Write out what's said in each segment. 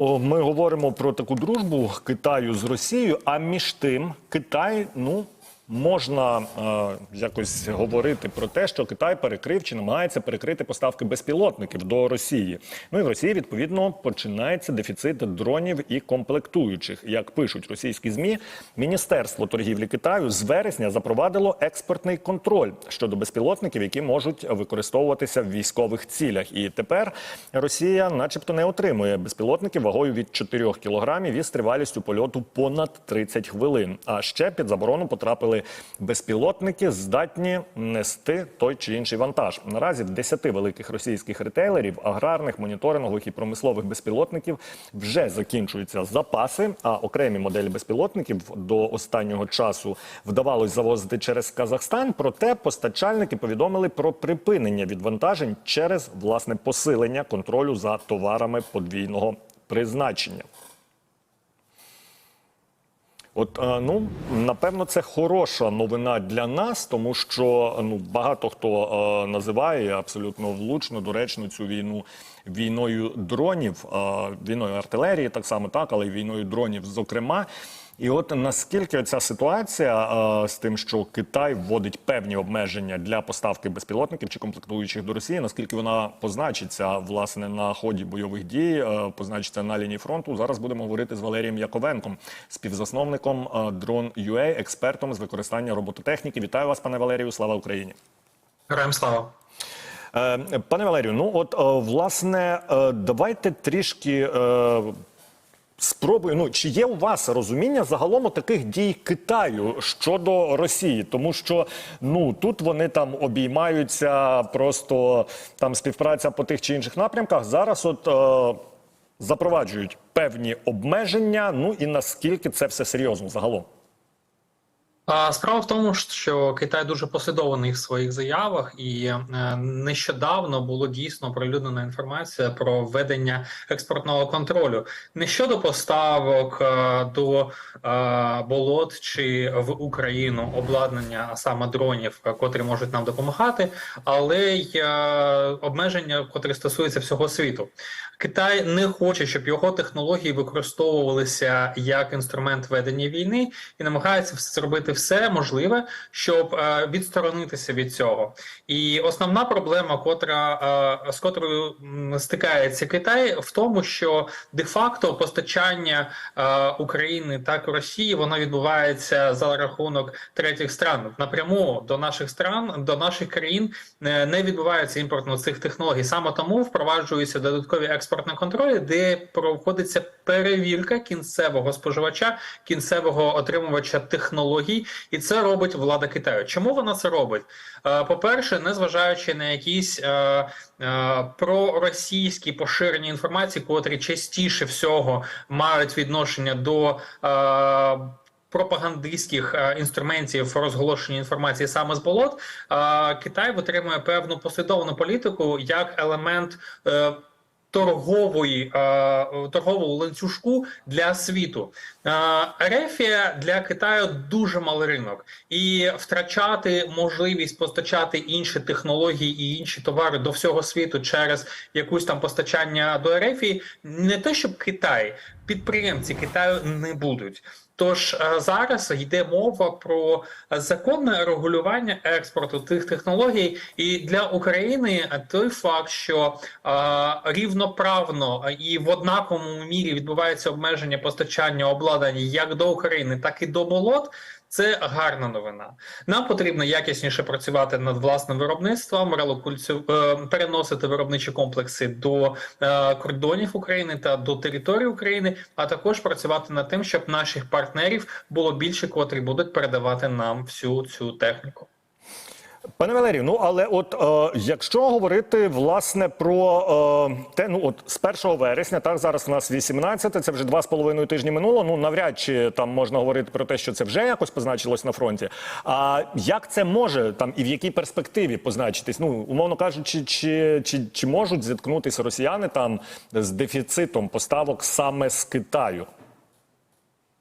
Ми говоримо про таку дружбу Китаю з Росією, а між тим Китай, ну. Можна е, якось говорити про те, що Китай перекрив чи намагається перекрити поставки безпілотників до Росії. Ну і в Росії відповідно починається дефіцит дронів і комплектуючих. Як пишуть російські змі, міністерство торгівлі Китаю з вересня запровадило експортний контроль щодо безпілотників, які можуть використовуватися в військових цілях. І тепер Росія, начебто, не отримує безпілотників вагою від 4 кілограмів і з тривалістю польоту понад 30 хвилин. А ще під заборону потрапили безпілотники, здатні нести той чи інший вантаж. Наразі в 10 великих російських ретейлерів, аграрних, моніторингових і промислових безпілотників вже закінчуються запаси. А окремі моделі безпілотників до останнього часу вдавалось завозити через Казахстан. Проте постачальники повідомили про припинення відвантажень через власне посилення контролю за товарами подвійного призначення. От е, ну напевно, це хороша новина для нас, тому що ну багато хто е, називає абсолютно влучно, доречно цю війну війною дронів, е, війною артилерії, так само так, але й війною дронів, зокрема. І от наскільки ця ситуація е, з тим, що Китай вводить певні обмеження для поставки безпілотників чи комплектуючих до Росії, наскільки вона позначиться власне на ході бойових дій, е, позначиться на лінії фронту. Зараз будемо говорити з Валерієм Яковенком, співзасновником е, Drone.ua, експертом з використання робототехніки. Вітаю вас, пане Валерію. Слава Україні! Героям слава. Пане Валерію, ну от власне, давайте трішки. Спробую, ну чи є у вас розуміння загалом таких дій Китаю щодо Росії, тому що ну тут вони там обіймаються, просто там співпраця по тих чи інших напрямках. Зараз от е, запроваджують певні обмеження. Ну і наскільки це все серйозно загалом? Справа в тому, що Китай дуже послідовний в своїх заявах, і е, нещодавно було дійсно оприлюднена інформація про введення експортного контролю не щодо поставок е, до е, болот чи в Україну обладнання, а саме дронів, котрі можуть нам допомагати, але й обмеження, котрі стосуються всього світу. Китай не хоче, щоб його технології використовувалися як інструмент ведення війни, і намагається зробити все можливе, щоб е, відсторонитися від цього. І основна проблема, котра е, з котрою стикається Китай, в тому, що де-факто постачання е, України так і Росії воно відбувається за рахунок третіх стран напряму до наших стран, до наших країн не відбувається імпортно цих технологій. Саме тому впроваджуються додаткові експортні контролі, де проводиться перевірка кінцевого споживача, кінцевого отримувача технологій, і це робить влада Китаю. Чому вона це робить? Е, По-перше, незважаючи на якісь е, е, проросійські поширені інформації, котрі частіше всього мають відношення до. Пропагандистських інструментів розголошення інформації саме з болот Китай витримує певну послідовну політику як елемент торгової торгового ланцюжку для світу. Ерефія для Китаю дуже малий ринок, і втрачати можливість постачати інші технології і інші товари до всього світу через якусь там постачання до Ерефії, не те, щоб Китай, підприємці Китаю не будуть. Тож е, зараз йде мова про законне регулювання експорту тих технологій, і для України той факт, що е, рівноправно і в однаковому мірі відбувається обмеження постачання обладнання як до України, так і до болот. Це гарна новина. Нам потрібно якісніше працювати над власним виробництвом, е, переносити виробничі комплекси до е, кордонів України та до території України, а також працювати над тим, щоб наших партнерів було більше, котрі будуть передавати нам всю цю техніку. Пане Валерію, ну але от е, якщо говорити власне про е, те, ну от з 1 вересня, так зараз у нас 18, це вже два з половиною тижні минуло. Ну навряд чи там можна говорити про те, що це вже якось позначилось на фронті. А як це може там і в якій перспективі позначитись? Ну умовно кажучи, чи, чи, чи можуть зіткнутися росіяни там з дефіцитом поставок саме з Китаю?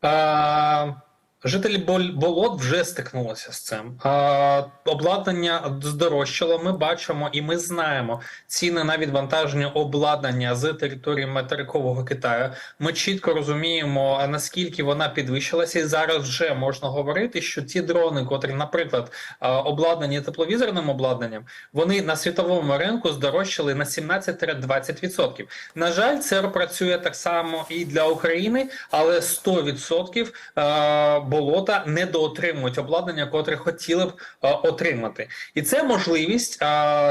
Е, Жителі Бол- болот вже стикнулися з цим. А, обладнання здорожчало. Ми бачимо і ми знаємо ціни на відвантаження обладнання з території материкового Китаю. Ми чітко розуміємо, наскільки вона підвищилася, і зараз вже можна говорити, що ті дрони, котрі, наприклад, обладнані тепловізорним обладнанням, вони на світовому ринку здорожчали на 17-20%. На жаль, це працює так само і для України, але 100% е, болота недоотримують обладнання, котре хотіли б е, отримати. І це можливість е,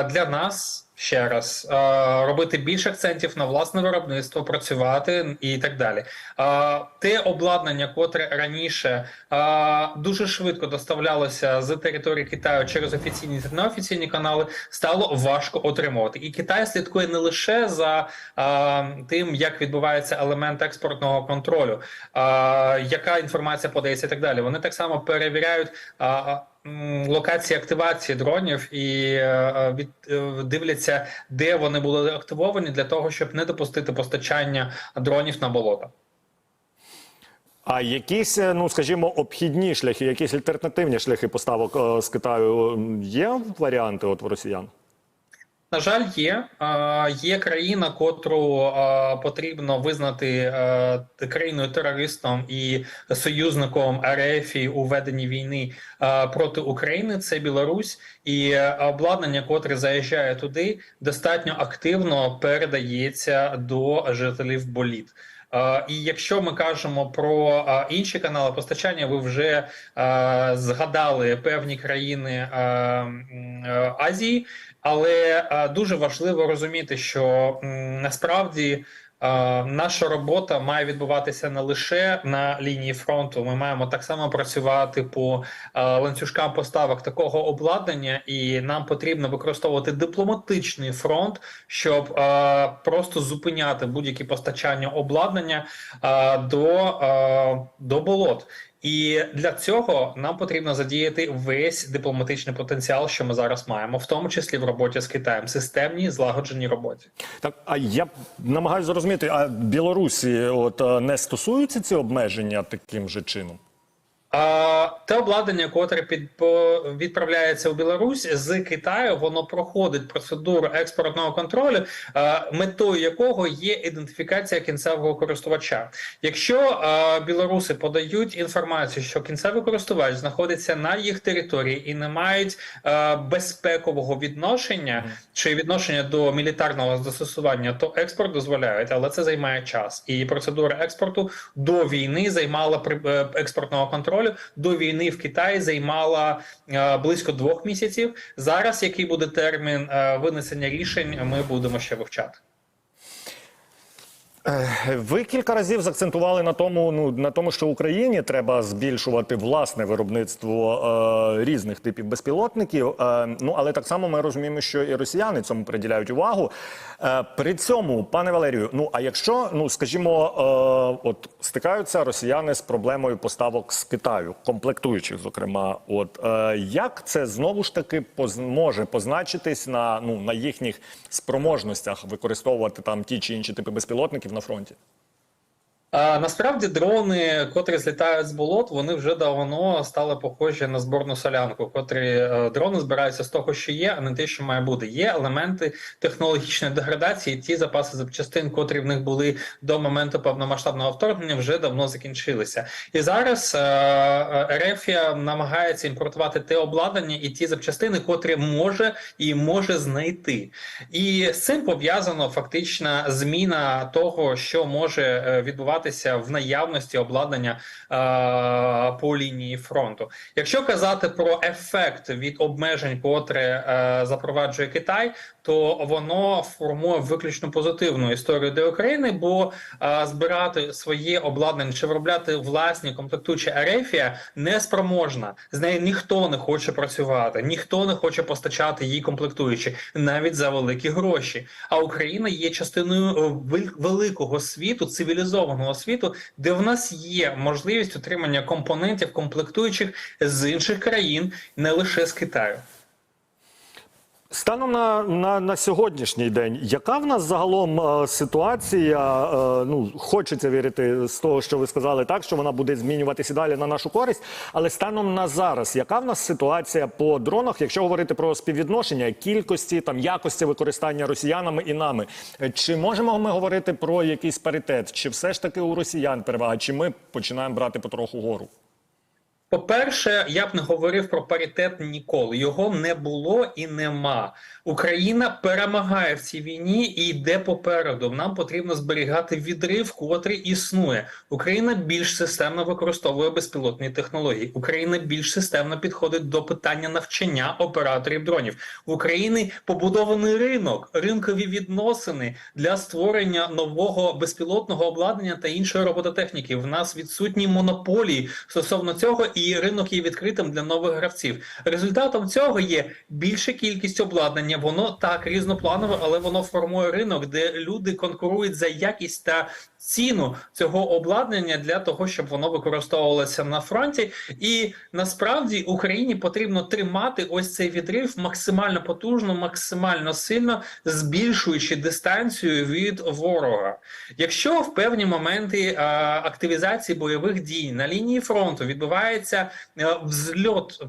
для нас. Ще раз е, робити більше акцентів на власне виробництво, працювати і так далі. Е, те обладнання, котре раніше е, дуже швидко доставлялося з території Китаю через офіційні та неофіційні канали, стало важко отримувати. І Китай слідкує не лише за тим, як відбувається елемент експортного контролю, яка інформація подається і так далі. Вони так само перевіряють. Е, Локації активації дронів і е, від, е, дивляться, де вони були активовані для того, щоб не допустити постачання дронів на болота. А якісь, е, ну скажімо, обхідні шляхи, якісь альтернативні шляхи поставок е, з Китаю є варіанти от в росіян? На жаль, є. Є країна, котру потрібно визнати країною терористом і союзником РФ у веденні війни проти України. Це Білорусь, і обладнання, котре заїжджає туди, достатньо активно передається до жителів боліт. Е, І якщо ми кажемо про е, інші канали постачання, ви вже е, згадали певні країни е, Азії, але е, дуже важливо розуміти, що насправді. е, Наша робота має відбуватися не лише на лінії фронту. Ми маємо так само працювати по е, ланцюжкам поставок такого обладнання, і нам потрібно використовувати дипломатичний фронт, щоб просто зупиняти будь-які постачання обладнання до, до болот. І для цього нам потрібно задіяти весь дипломатичний потенціал, що ми зараз маємо, в тому числі в роботі з Китаєм, системній злагодженій роботі. Так, а я намагаюся зрозуміти, а Білорусі от е, не стосуються ці обмеження таким же чином? А, те обладнання, котре під відправляється у Білорусь з Китаю, воно проходить процедуру експортного контролю, метою якого є ідентифікація кінцевого користувача. Якщо білоруси подають інформацію, що кінцевий користувач знаходиться на їх території і не мають безпекового відношення чи відношення до мілітарного застосування, то експорт дозволяють, але це займає час. І процедура експорту до війни займала при е, експортного контролю до війни в Китаї займала е, близько двох місяців. Зараз який буде термін е, винесення рішень, ми будемо ще вивчати. Ви кілька разів закцентували на тому, ну на тому, що Україні треба збільшувати власне виробництво е, різних типів безпілотників. Е, ну але так само ми розуміємо, що і росіяни цьому приділяють увагу. Е, при цьому, пане Валерію, ну а якщо ну скажімо, е, от стикаються росіяни з проблемою поставок з Китаю, комплектуючих, зокрема, от е, як це знову ж таки поз, може позначитись на ну на їхніх спроможностях використовувати там ті чи інші типи безпілотників на фронті? Насправді дрони, котрі злітають з болот, вони вже давно стали похожі на зборну солянку, котрі е, дрони збираються з того, що є, а не те, що має бути. Є елементи технологічної деградації. Ті запаси запчастин, котрі в них були до моменту повномасштабного вторгнення, вже давно закінчилися. І зараз е, е, Ерефія намагається імпортувати те обладнання і ті запчастини, котрі може і може знайти. І з цим пов'язано фактична зміна того, що може е, відбуватися в наявності обладнання е, по лінії фронту. Якщо казати про ефект від обмежень, котре е, запроваджує Китай, то воно формує виключно позитивну історію для України, бо е, збирати своє обладнання чи виробляти власні комплектуючі Арефія не спроможна. З нею ніхто не хоче працювати, ніхто не хоче постачати їй комплектуючі навіть за великі гроші. А Україна є частиною е, великого світу, цивілізованого світу, де в нас є можливість отримання компонентів комплектуючих з інших країн, не лише з Китаю. Станом на, на, на сьогоднішній день, яка в нас загалом е, ситуація? Е, ну, хочеться вірити з того, що ви сказали, так що вона буде змінюватися далі на нашу користь. Але станом на зараз, яка в нас ситуація по дронах, якщо говорити про співвідношення кількості, там якості використання росіянами і нами? Чи можемо ми говорити про якийсь паритет? Чи все ж таки у росіян перевага? Чи ми починаємо брати потроху гору? По-перше, я б не говорив про паритет ніколи. Його не було і нема. Україна перемагає в цій війні і йде попереду. Нам потрібно зберігати відрив, котрий існує. Україна більш системно використовує безпілотні технології. Україна більш системно підходить до питання навчання операторів дронів. В Україні побудований ринок, ринкові відносини для створення нового безпілотного обладнання та іншої робототехніки. В нас відсутні монополії стосовно цього, і ринок є відкритим для нових гравців. Результатом цього є більша кількість обладнання. Воно так різнопланове, але воно формує ринок, де люди конкурують за якість та ціну цього обладнання для того, щоб воно використовувалося на фронті. І насправді Україні потрібно тримати ось цей відрив максимально потужно, максимально сильно збільшуючи дистанцію від ворога. Якщо в певні моменти а, активізації бойових дій на лінії фронту відбувається е, взльот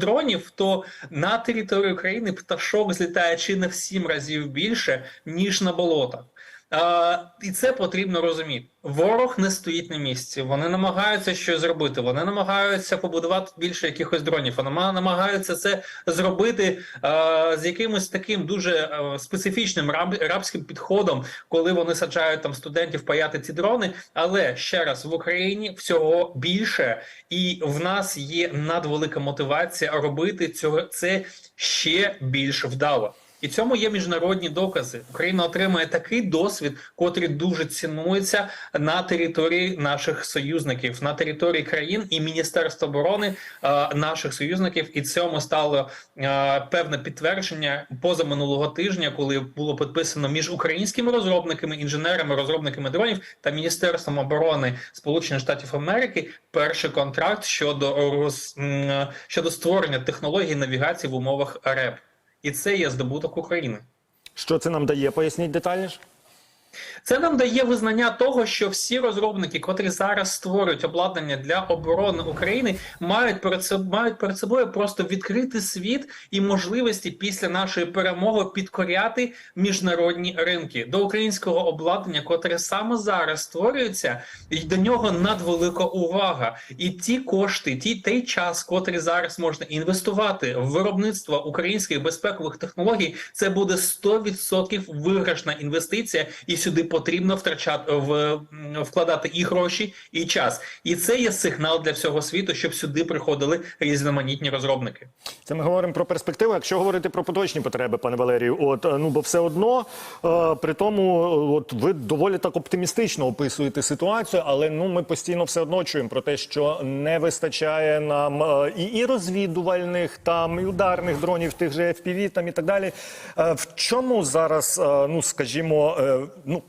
дронів, то на території України пташок злітає чи в сім разів більше ніж на болотах. І це потрібно розуміти. Ворог не стоїть на місці. Вони намагаються щось зробити. Вони намагаються побудувати більше якихось дронів. Вони намагаються це зробити а, з якимось таким дуже а, специфічним раб, рабським підходом, коли вони саджають там студентів паяти ці дрони. Але ще раз в Україні всього більше, і в нас є надвелика мотивація робити цього це ще більш вдало. І цьому є міжнародні докази. Україна отримує такий досвід, котрий дуже цінується на території наших союзників, на території країн і Міністерства оборони е, наших союзників. І цьому стало е, певне підтвердження позаминулого тижня, коли було підписано між українськими розробниками, інженерами, розробниками дронів та Міністерством оборони Сполучених Штатів Америки перший контракт щодо роз, щодо створення технологій навігації в умовах РЕП. І це є здобуток України. Що це нам дає? Поясніть детальніше. Це нам дає визнання того, що всі розробники, котрі зараз створюють обладнання для оборони України, мають перед собою, мають перед собою просто відкрити світ і можливості після нашої перемоги підкоряти міжнародні ринки до українського обладнання, котре саме зараз створюється, і до нього надвелика увага. І ті кошти, ті той час, котрий зараз можна інвестувати в виробництво українських безпекових технологій, це буде 100% виграшна інвестиція, і сюди потрібно втрачати в вкладати і гроші, і час. І це є сигнал для всього світу, щоб сюди приходили різноманітні розробники. Це ми говоримо про перспективу. Якщо говорити про поточні потреби, пане Валерію, от е, ну бо все одно е, при тому, е, от ви доволі так оптимістично описуєте ситуацію, але ну ми постійно все одно чуємо про те, що не вистачає нам е, і, і розвідувальних там і ударних дронів, тих же FPV там і так далі. Е, в чому зараз, е, ну скажімо, е, ну.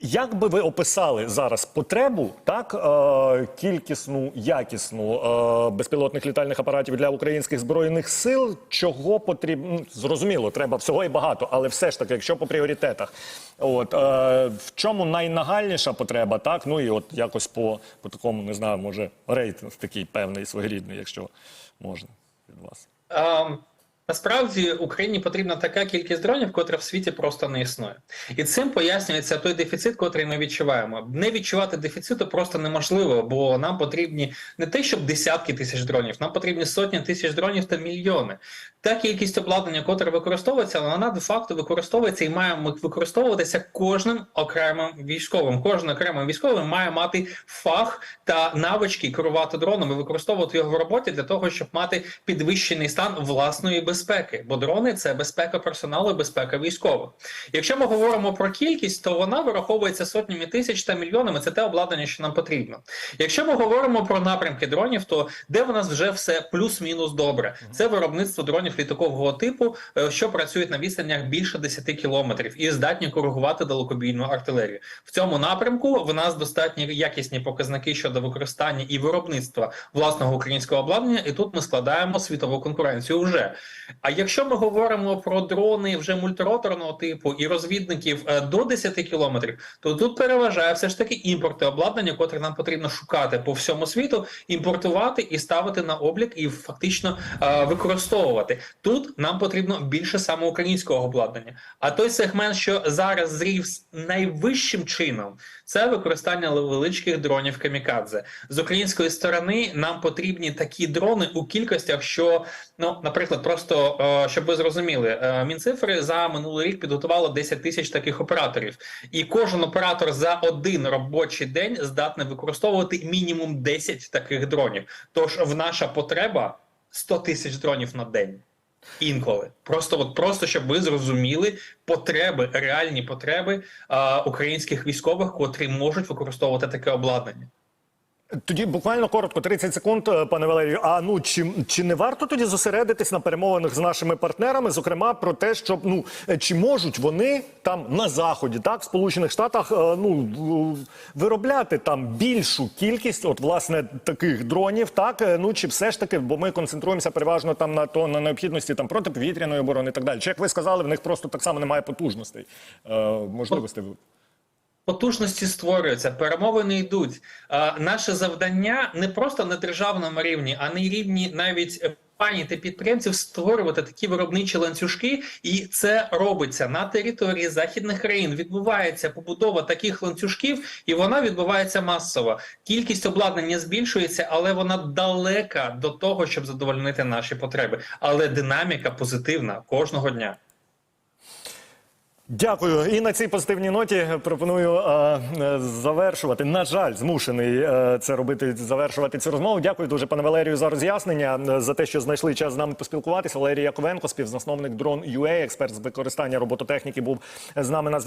Як би ви описали зараз потребу, так е, кількісну, якісну е, безпілотних літальних апаратів для українських збройних сил? Чого потрібно? Ну, Зрозуміло, треба всього і багато, але все ж таки, якщо по пріоритетах, от е, в чому найнагальніша потреба, так ну і от якось по, по такому не знаю, може рейтинг такий певний своєрідний, якщо можна від вас. Ем, Насправді Україні потрібна така кількість дронів, котра в світі просто не існує, і цим пояснюється той дефіцит, котрий ми відчуваємо. Не відчувати дефіциту просто неможливо, бо нам потрібні не те, щоб десятки тисяч дронів, нам потрібні сотні тисяч дронів та мільйони. Та кількість обладнання, котре використовується, вона де факто використовується і має використовуватися кожним окремим військовим. Кожен окремий військовий має мати фах та навички керувати дроном і використовувати його в роботі для того, щоб мати підвищений стан власної безпеки. Бо дрони це безпека персоналу, і безпека військових. Якщо ми говоримо про кількість, то вона вираховується сотнями тисяч та мільйонами. Це те обладнання, що нам потрібно. Якщо ми говоримо про напрямки дронів, то де в нас вже все плюс-мінус добре. Це виробництво дронів дронів літакового типу, е, що працюють на відстанях більше 10 кілометрів і здатні коригувати далекобійну артилерію. В цьому напрямку в нас достатньо якісні показники щодо використання і виробництва власного українського обладнання, і тут ми складаємо світову конкуренцію вже. А якщо ми говоримо про дрони вже мультироторного типу і розвідників е, до 10 кілометрів, то тут переважає все ж таки імпорти обладнання, котре нам потрібно шукати по всьому світу, імпортувати і ставити на облік, і фактично е, використовувати. Тут нам потрібно більше саме українського обладнання. А той сегмент, що зараз зрів з найвищим чином, це використання невеличких дронів камікадзе. З української сторони нам потрібні такі дрони у кількостях, що ну, наприклад, просто е, щоб ви зрозуміли, е, мінцифри за минулий рік підготувало 10 тисяч таких операторів, і кожен оператор за один робочий день здатний використовувати мінімум 10 таких дронів. Тож в наша потреба 100 тисяч дронів на день. Інколи просто от просто щоб ви зрозуміли потреби, реальні потреби е, українських військових, котрі можуть використовувати таке обладнання. Тоді буквально коротко, 30 секунд, е, пане Валерію. А ну чи, чи не варто тоді зосередитись на перемовинах з нашими партнерами, зокрема про те, щоб ну е, чи можуть вони там на заході, так в Сполучених Штатах, е, ну виробляти там більшу кількість, от власне таких дронів, так ну чи все ж таки, бо ми концентруємося переважно там на то на необхідності там протиповітряної оборони і так далі. Чи як ви сказали, в них просто так само немає потужностей, можливостей. Потужності створюються, перемовини йдуть. А, наше завдання не просто на державному рівні, а на рівні навіть компаній та підприємців створювати такі виробничі ланцюжки, і це робиться на території західних країн. Відбувається побудова таких ланцюжків, і вона відбувається масово. Кількість обладнання збільшується, але вона далека до того, щоб задовольнити наші потреби. Але динаміка позитивна кожного дня. Дякую. І на цій позитивній ноті пропоную е, е, завершувати. На жаль, змушений е, це робити, завершувати цю розмову. Дякую дуже, пане Валерію, за роз'яснення, за те, що знайшли час з нами поспілкуватися. Валерій Яковенко, співзасновник дрон UA, експерт з використання робототехніки, був з нами на зв'язку.